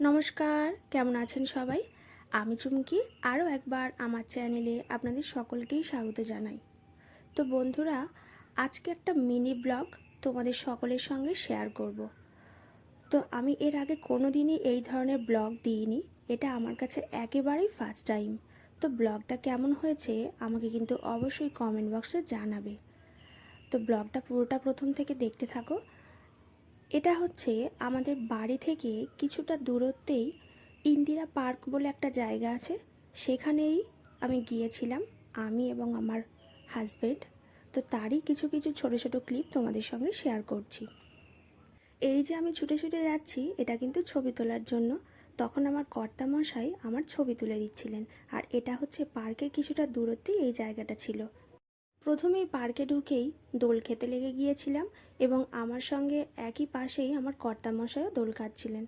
নমস্কার, কেমন আছেন সবাই? আমি চুমকি, আরও একবার আমার চ্যানেলে আপনাদের সকলকেই স্বাগত জানাই। তো বন্ধুরা, আজকে একটা মিনি ব্লগ তোমাদের সকলের সঙ্গে শেয়ার করব। তো আমি এর আগে কোনো দিনই এই ধরনের ব্লগ দিইনি, এটা আমার কাছে একেবারেই ফার্স্ট টাইম তো ব্লগটা কেমন হয়েছে, আমাকে কিন্তু অবশ্যই কমেন্ট বক্সে জানাবে। তো ব্লগটা পুরোটা প্রথম থেকে দেখতে থাকো এটা হচ্ছে আমাদের বাড়ি থেকে কিছুটা দূরত্বেই ইন্দিরা পার্ক বলে একটা জায়গা আছে। সেখানেই আমি গিয়েছিলাম, আমি এবং আমার হাজব্যান্ড তো তারই কিছু কিছু ছোট ছোট ক্লিপ তোমাদের সঙ্গে শেয়ার করছি। এই যে আমি ছুটে ছুটে যাচ্ছি, এটা কিন্তু ছবি তোলার জন্য। তখন আমার কর্তামশাই আমার ছবি তুলে দিচ্ছিলেন। আর এটা হচ্ছে পার্কের কিছুটা দূরত্বেই এই জায়গাটা ছিল। প্রথমেই পার্কে ঢুকেই দোল খেতে লেগে গিয়েছিলাম এবং আমার সঙ্গে একই পাশেই আমার কর্তামশাইও দোল খাচ্ছিলেন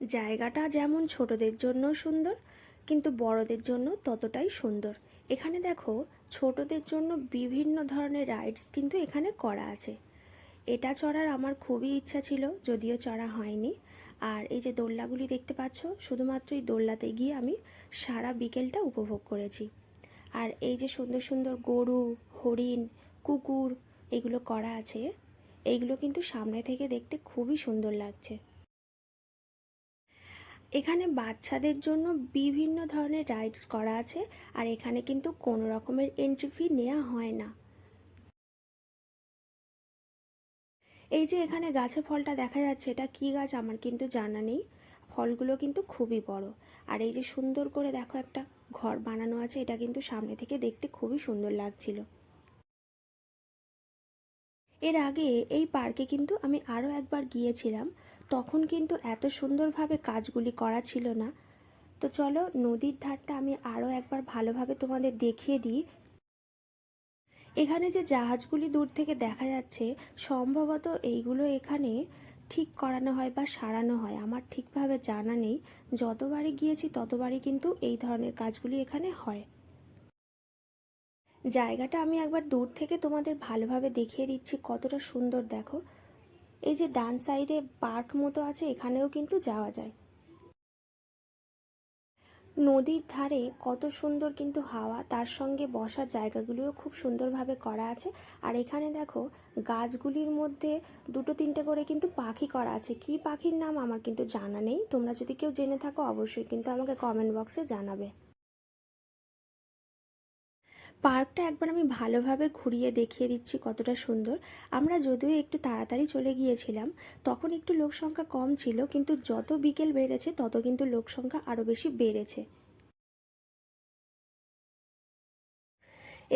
জায়গাটা যেমন ছোটদের জন্য সুন্দর, কিন্তু বড়দের জন্য ততটাই সুন্দর। এখানে দেখো, ছোটদের জন্য বিভিন্ন ধরনের রাইডস কিন্তু এখানে করা আছে। এটা চড়ার আমার খুবই ইচ্ছা ছিল, যদিও চড়া হয়নি। আর এই যে দোলনাগুলি দেখতে পাচ্ছ শুধুমাত্র এই দোলনাতে গিয়ে আমি সারা বিকেলটা উপভোগ করেছি। আর এই যে সুন্দর সুন্দর গরু, হরিণ, কুকুর এগুলো করা আছে, এইগুলো কিন্তু সামনে থেকে দেখতে খুবই সুন্দর লাগছে। এখানে বাচ্চাদের জন্য বিভিন্ন ধরনের রাইডস করা আছে আর এখানে কিন্তু কোনো রকমের এন্ট্রি ফি নেওয়া হয় না। এই যে এখানে গাছে ফলটা দেখা যাচ্ছে, এটা কী গাছ আমার কিন্তু জানা নেই। ফলগুলো কিন্তু খুবই বড়। আর এই যে সুন্দর করে দেখো একটা ঘর বানানো আছে, এটা কিন্তু সামনে থেকে দেখতে খুবই সুন্দর লাগছিল। এর আগে এই পার্কে কিন্তু আমি আরও একবার গিয়েছিলাম, তখন কিন্তু এত সুন্দরভাবে কাজগুলি করা ছিল না। তো চলো নদীর ধারটা আমি আরও একবার ভালোভাবে তোমাদের দেখিয়ে দিই। এখানে যে জাহাজগুলি দূর থেকে দেখা যাচ্ছে, সম্ভবত এইগুলো এখানে ঠিক করানো হয় বা সারানো হয়, আমার ঠিকভাবে জানা নেই। যতবারই গিয়েছি, ততবারই কিন্তু এই ধরনের কাজগুলি এখানে হয়। জায়গাটা আমি একবার দূর থেকে তোমাদের ভালোভাবে দেখিয়ে দিচ্ছি, কতটা সুন্দর দেখো। এই যে ডান সাইডে পার্ক মতো আছে, এখানেও কিন্তু যাওয়া যায়। নদীর ধারে কত সুন্দর কিন্তু হাওয়া, তার সঙ্গে বসার জায়গাগুলিও খুব সুন্দরভাবে করা আছে। আর এখানে দেখো, গাছগুলির মধ্যে দুটো তিনটে করে কিন্তু পাখি করা আছে। কি পাখির নাম আমার কিন্তু জানা নেই, তোমরা যদি কেউ জেনে থাকো অবশ্যই কিন্তু আমাকে কমেন্ট বক্সে জানাবে। পার্কটা একবার আমি ভালোভাবে ঘুরিয়ে দেখিয়ে দিচ্ছি কতটা সুন্দর। আমরা যদিও একটু তাড়াতাড়ি চলে গিয়েছিলাম, তখন একটু লোক সংখ্যা কম ছিল, কিন্তু যত বিকেল বেড়েছে, তত কিন্তু লোক সংখ্যা আরও বেশি বেড়েছে।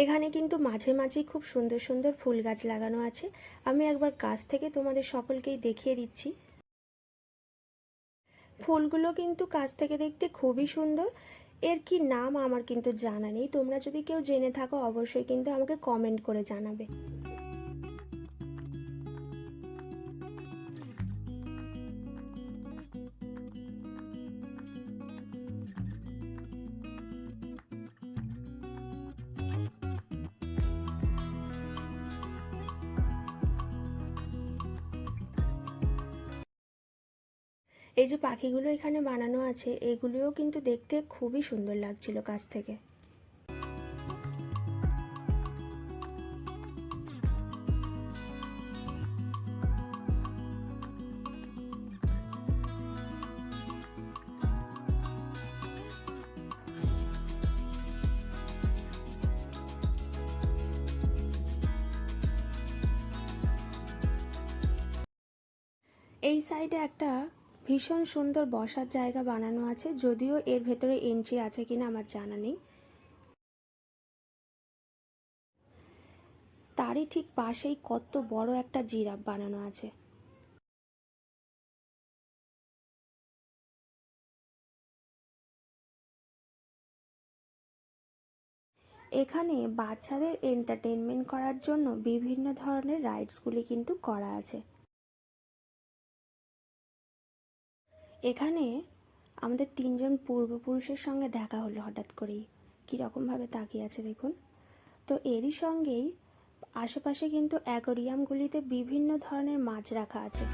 এখানে কিন্তু মাঝে মাঝেই খুব সুন্দর সুন্দর ফুল গাছ লাগানো আছে। আমি একবার কাছ থেকে তোমাদের সকলকেই দেখিয়ে দিচ্ছি। ফুলগুলো কিন্তু কাছ থেকে দেখতে খুবই সুন্দর। এর কি নাম আমার কিন্তু জানা নেই। তোমরা যদি কেউ জেনে থাকো, অবশ্যই কিন্তু আমাকে কমেন্ট করে জানাবে। এই যে পাখিগুলো এখানে বানানো আছে, এগুলিও কিন্তু দেখতে খুবই সুন্দর লাগছিল কাছ থেকে। এই সাইডে একটা ভীষণ সুন্দর বসার জায়গা বানানো আছে, যদিও এর ভেতরে এন্ট্রি আছে কিনা আমার জানা নেই। তারই ঠিক পাশেই কত বড় একটা জিরাফ বানানো আছে। এখানে বাচ্চাদের এন্টারটেনমেন্ট করার জন্য বিভিন্ন ধরনের রাইডসগুলি কিন্তু করা আছে। এখানে আমাদের তিনজন পূর্বপুরুষের সঙ্গে দেখা হলো হঠাৎ করেই। কীরকমভাবে তাকিয়ে আছে দেখুন। তো এরই সঙ্গেই আশেপাশে কিন্তু অ্যাকোরিয়ামগুলিতে বিভিন্ন ধরনের মাছ রাখা আছে।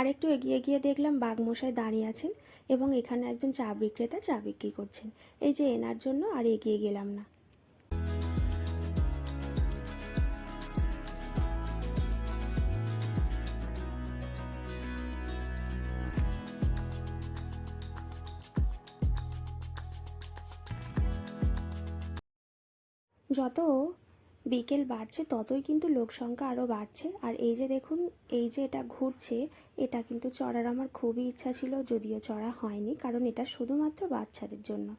আর একটু এগিয়ে গিয়ে দেখলাম বাঘমশাই দাঁড়িয়ে আছেন এবং এখানে একজন চা বিক্রেতা চা বিক্রি করছেন। এই যে এনার জন্য আর এগিয়ে গেলাম না। যত বিকেল বাড়ছে, ততই কিন্তু লোক সংখ্যা আরও বাড়ছে। আর এই যে দেখুন, এই যে এটা ঘুরছে, এটা কিন্তু চড়ার আমার খুবই ইচ্ছা ছিল, যদিও চড়া হয়নি, কারণ এটা শুধুমাত্র বাচ্চাদের জন্য।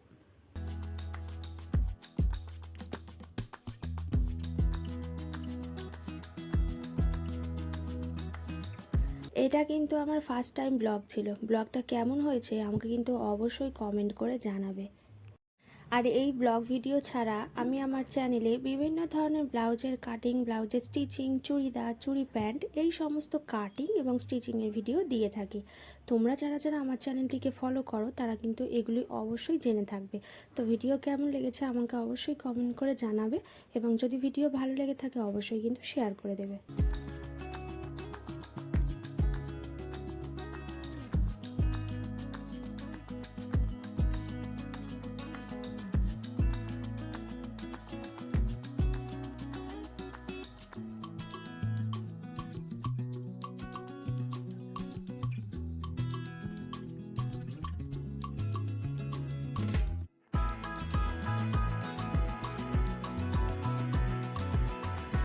এটা কিন্তু আমার ফার্স্ট টাইম ব্লগ ছিল। ব্লগটা কেমন হয়েছে, আমাকে কিন্তু অবশ্যই কমেন্ট করে জানাবে। আর এই ব্লগ ভিডিও ছাড়া আমি আমার চ্যানেলে বিভিন্ন ধরনের ব্লাউজের কাটিং ব্লাউজের স্টিচিং চুড়িদার, চুড়ি প্যান্ট এই সমস্ত কাটিং এবং স্টিচিংয়ের ভিডিও দিয়ে থাকি। তোমরা যারা যারা আমার চ্যানেলটিকে ফলো করো, তারা কিন্তু এগুলি অবশ্যই জেনে থাকবে। তো ভিডিও কেমন লেগেছে আমাকে অবশ্যই কমেন্ট করে জানাবে এবং যদি ভিডিও ভালো লেগে থাকে, অবশ্যই কিন্তু শেয়ার করে দেবে।